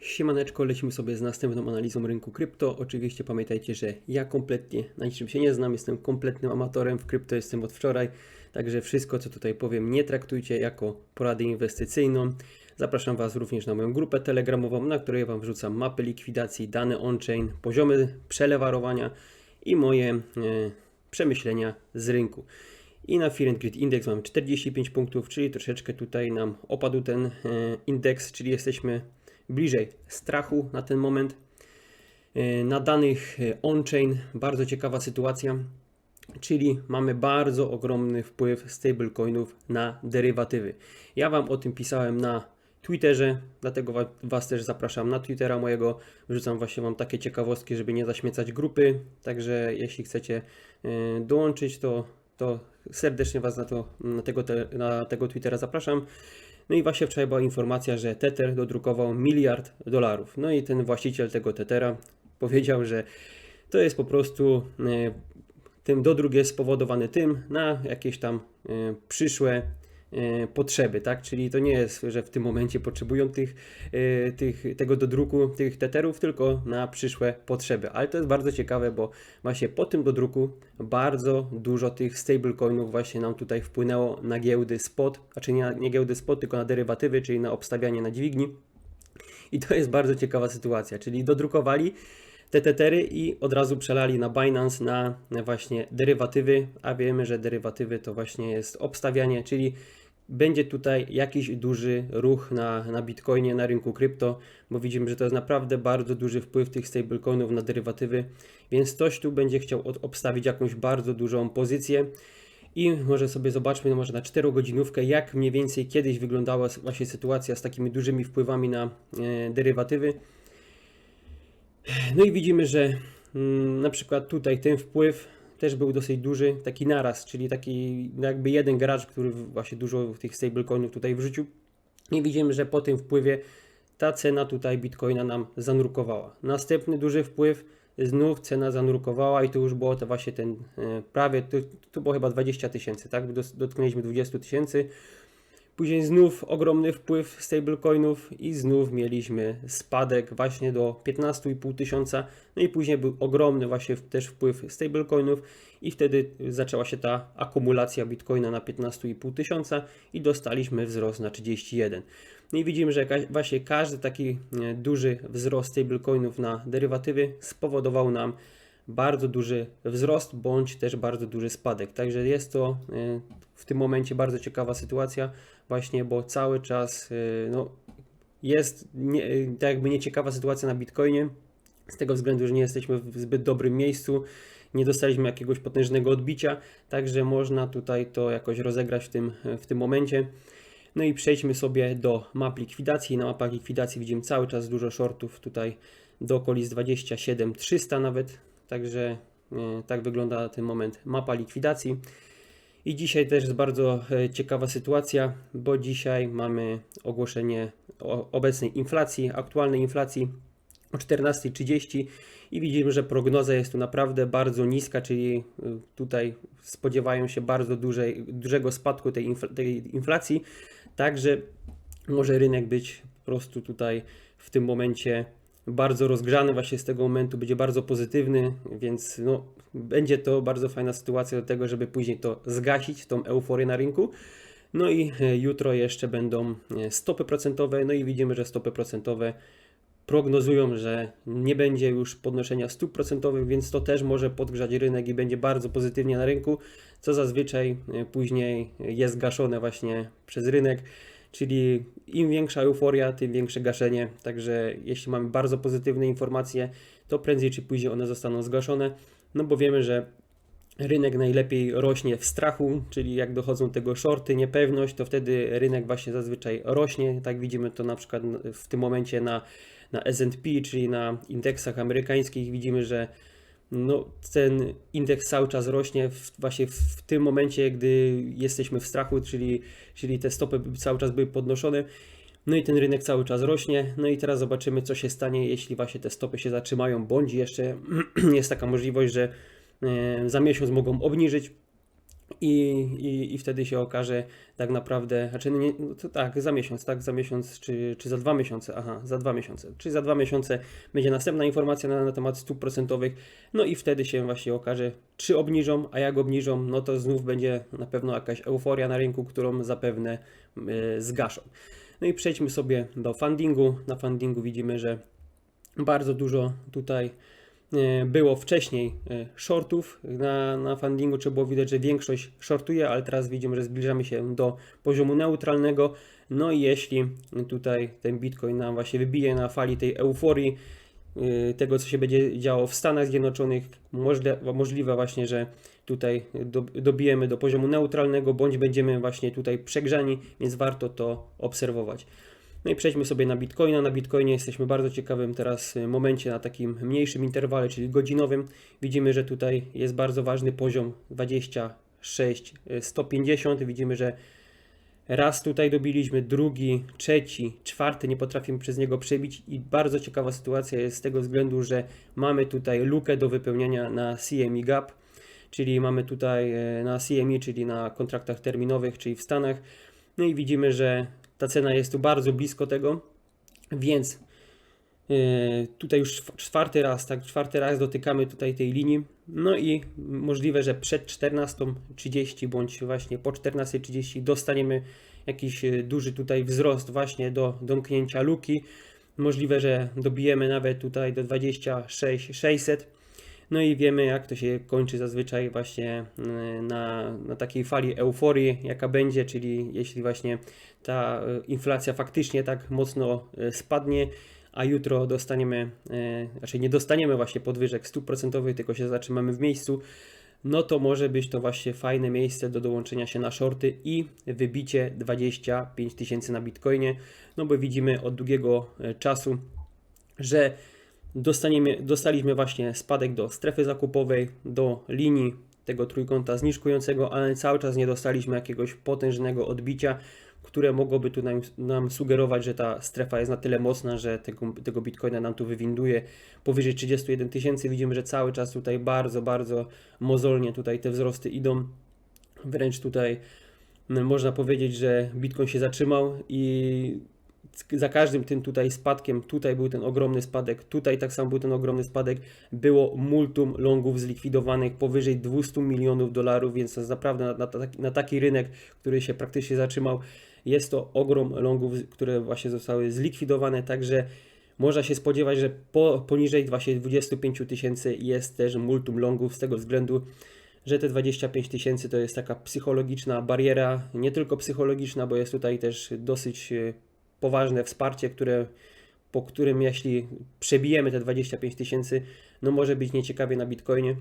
Siemaneczko, lecimy sobie z następną analizą rynku krypto. Oczywiście pamiętajcie, że ja kompletnie na niczym się nie znam, jestem kompletnym amatorem w krypto, jestem od wczoraj, także wszystko co tutaj powiem nie traktujcie jako poradę inwestycyjną. Zapraszam Was również na moją grupę telegramową, na której Wam wrzucam mapy likwidacji, dane on-chain, poziomy przelewarowania i moje e, przemyślenia z rynku. I na Fear Greed Index mamy 45 punktów, czyli troszeczkę tutaj nam opadł ten e, indeks, czyli jesteśmy bliżej strachu na ten moment. E, Na danych e, on-chain bardzo ciekawa sytuacja, czyli mamy bardzo ogromny wpływ stablecoinów na derywatywy. Ja Wam o tym pisałem na Twitterze, dlatego wa- Was też zapraszam na Twittera mojego. Wrzucam właśnie Wam takie ciekawostki, żeby nie zaśmiecać grupy. Także jeśli chcecie e, dołączyć, to, to serdecznie Was na, to, na, tego, te, na tego Twittera zapraszam. No i właśnie wczoraj była informacja, że Tether dodrukował miliard dolarów. No i ten właściciel tego Tethera powiedział, że to jest po prostu ten dodruk jest spowodowany tym na jakieś tam e, przyszłe e, potrzeby, tak? Czyli to nie jest, że w tym momencie potrzebują tych, e, tych, tego dodruku, tych teterów, tylko na przyszłe potrzeby. Ale to jest bardzo ciekawe, bo właśnie po tym dodruku bardzo dużo tych stablecoinów właśnie nam tutaj wpłynęło na giełdy spot, znaczy nie, na- nie giełdy spot, tylko na derywatywy, czyli na obstawianie na dźwigni. I to jest bardzo ciekawa sytuacja, czyli dodrukowali te tetery i od razu przelali na Binance na właśnie derywatywy, a wiemy, że derywatywy to właśnie jest obstawianie, czyli będzie tutaj jakiś duży ruch na, na Bitcoinie, na rynku krypto, bo widzimy, że to jest naprawdę bardzo duży wpływ tych stablecoinów na derywatywy, więc ktoś tu będzie chciał od, obstawić jakąś bardzo dużą pozycję. I może sobie zobaczmy, no może na 4 godzinówkę, jak mniej więcej kiedyś wyglądała właśnie sytuacja z takimi dużymi wpływami na e, derywatywy. No i widzimy, że mm, na przykład tutaj ten wpływ też był dosyć duży, taki naraz, czyli taki jakby jeden gracz, który właśnie dużo tych stablecoinów tutaj wrzucił. I widzimy, że po tym wpływie ta cena tutaj Bitcoina nam zanurkowała. Następny duży wpływ, znów cena zanurkowała i tu już było to właśnie ten e, prawie, to było chyba 20 tysięcy, tak? Dotknęliśmy 20 tysięcy. Później znów ogromny wpływ stablecoinów i znów mieliśmy spadek właśnie do 15,5 tysiąca. No i później był ogromny właśnie też wpływ stablecoinów i wtedy zaczęła się ta akumulacja bitcoina na 15,5 tysiąca i dostaliśmy wzrost na 31. No i widzimy, że właśnie każdy taki e, duży wzrost stablecoinów na derywatywy spowodował nam bardzo duży wzrost bądź też bardzo duży spadek. Także jest to e, w tym momencie bardzo ciekawa sytuacja, właśnie bo cały czas e, no, jest nie, e, tak jakby nieciekawa sytuacja na Bitcoinie, z tego względu, że nie jesteśmy w zbyt dobrym miejscu, nie dostaliśmy jakiegoś potężnego odbicia, także można tutaj to jakoś rozegrać w tym, w tym momencie. No i przejdźmy sobie do map likwidacji. Na mapach likwidacji widzimy cały czas dużo shortów tutaj do okolic 27 300 nawet. Także e, tak wygląda na ten moment mapa likwidacji. I dzisiaj też jest bardzo e, ciekawa sytuacja, bo dzisiaj mamy ogłoszenie obecnej inflacji, aktualnej inflacji o 14.30 i widzimy, że prognoza jest tu naprawdę bardzo niska, czyli y, tutaj spodziewają się bardzo dużej, dużego spadku tej, infl- tej inflacji, także może rynek być po prostu tutaj w tym momencie bardzo rozgrzany właśnie z tego momentu, będzie bardzo pozytywny, więc no, będzie to bardzo fajna sytuacja do tego, żeby później to zgasić, tą euforię na rynku. No i e, jutro jeszcze będą e, stopy procentowe, no i widzimy, że stopy procentowe prognozują, że nie będzie już podnoszenia stóp procentowych, więc to też może podgrzać rynek i będzie bardzo pozytywnie na rynku, co zazwyczaj e, później jest gaszone właśnie przez rynek. Czyli im większa euforia, tym większe gaszenie. Także jeśli mamy bardzo pozytywne informacje, to prędzej czy później one zostaną zgaszone. No bo wiemy, że rynek najlepiej rośnie w strachu, czyli jak dochodzą tego shorty, niepewność, to wtedy rynek właśnie zazwyczaj rośnie. Tak widzimy to na przykład w tym momencie na, na S&P, czyli na indeksach amerykańskich. Widzimy, że no, ten indeks cały czas rośnie w, właśnie w, tym momencie, gdy jesteśmy w strachu, czyli, czyli te stopy cały czas były podnoszone. No i ten rynek cały czas rośnie. No i teraz zobaczymy, co się stanie, jeśli właśnie te stopy się zatrzymają, bądź jeszcze jest taka możliwość, że e, za miesiąc mogą obniżyć. I, i, I wtedy się okaże tak naprawdę, znaczy nie, no to tak, za miesiąc, tak, za miesiąc, czy, czy za dwa miesiące, aha, za dwa miesiące, czy za dwa miesiące będzie następna informacja na, na temat stóp procentowych, no i wtedy się właśnie okaże, czy obniżą, a jak obniżą, no to znów będzie na pewno jakaś euforia na rynku, którą zapewne y, zgaszą. No i przejdźmy sobie do fundingu. Na fundingu widzimy, że bardzo dużo tutaj było wcześniej e, shortów na, na fundingu, czy było widać, że większość shortuje, ale teraz widzimy, że zbliżamy się do poziomu neutralnego. No i jeśli tutaj ten Bitcoin nam właśnie wybije na fali tej euforii, e, tego co się będzie działo w Stanach Zjednoczonych, możliwe, możliwe właśnie, że tutaj do, dobijemy do poziomu neutralnego, bądź będziemy właśnie tutaj przegrzani, więc warto to obserwować. No i przejdźmy sobie na Bitcoina. Na Bitcoinie jesteśmy bardzo ciekawym teraz y, momencie, na takim mniejszym interwale, czyli godzinowym. Widzimy, że tutaj jest bardzo ważny poziom 26 150. Widzimy, że raz tutaj dobiliśmy, drugi, trzeci, czwarty, nie potrafimy przez niego przebić i bardzo ciekawa sytuacja jest z tego względu, że mamy tutaj lukę do wypełniania na CME Gap, czyli mamy tutaj e, na CME, czyli na kontraktach terminowych, czyli w Stanach. No i widzimy, że ta cena jest tu bardzo blisko tego, więc e, tutaj już czwarty raz, tak, czwarty raz dotykamy tutaj tej linii. No i możliwe, że przed 14.30 bądź właśnie po 14.30 dostaniemy jakiś e, duży tutaj wzrost właśnie do domknięcia luki. Możliwe, że dobijemy nawet tutaj do 26,600. No i wiemy, jak to się kończy zazwyczaj właśnie y, na, na takiej fali euforii, jaka będzie, czyli jeśli właśnie ta y, inflacja faktycznie tak mocno y, spadnie, a jutro dostaniemy, znaczy nie dostaniemy właśnie podwyżek stóp procentowych, tylko się zatrzymamy w miejscu, no to może być to właśnie fajne miejsce do dołączenia się na shorty i wybicie 25 tysięcy na Bitcoinie, no bo widzimy od długiego czasu, że dostaniemy, dostaliśmy właśnie spadek do strefy zakupowej, do linii tego trójkąta zniżkującego, ale cały czas nie dostaliśmy jakiegoś potężnego odbicia, które mogłoby tu nam, nam sugerować, że ta strefa jest na tyle mocna, że tego, tego bitcoina nam tu wywinduje powyżej 31 tysięcy. Widzimy, że cały czas tutaj bardzo, bardzo mozolnie tutaj te wzrosty idą. Wręcz tutaj można powiedzieć, że bitcoin się zatrzymał i za każdym tym tutaj spadkiem, tutaj był ten ogromny spadek, tutaj tak samo był ten ogromny spadek, było multum longów zlikwidowanych powyżej 200 milionów dolarów, więc naprawdę na, na, taki, na taki rynek, który się praktycznie zatrzymał, jest to ogrom longów, które właśnie zostały zlikwidowane, także można się spodziewać, że po, poniżej właśnie 25 tysięcy jest też multum longów z tego względu, że te 25 tysięcy to jest taka psychologiczna bariera, nie tylko psychologiczna, bo jest tutaj też dosyć e, poważne wsparcie, które, po którym jeśli przebijemy te 25 tysięcy, no może być nieciekawie na Bitcoinie.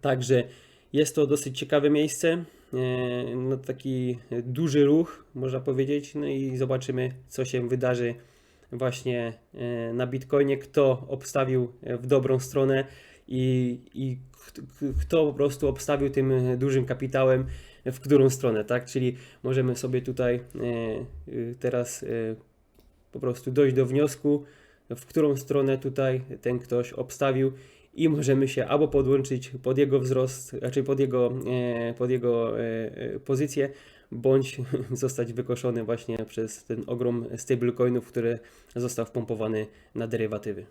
Także jest to dosyć ciekawe miejsce, e, no taki duży ruch, można powiedzieć, no i zobaczymy, co się wydarzy właśnie e, na Bitcoinie, kto obstawił w dobrą stronę i, i kto po prostu obstawił tym dużym kapitałem w którą stronę, tak? Czyli możemy sobie tutaj e, e, teraz e, po prostu dojść do wniosku, w którą stronę tutaj ten ktoś obstawił i możemy się albo podłączyć pod jego wzrost, raczej pod jego, pod jego pozycję, bądź zostać wykoszony właśnie przez ten ogrom stablecoinów, który został wpompowany na derywatywy.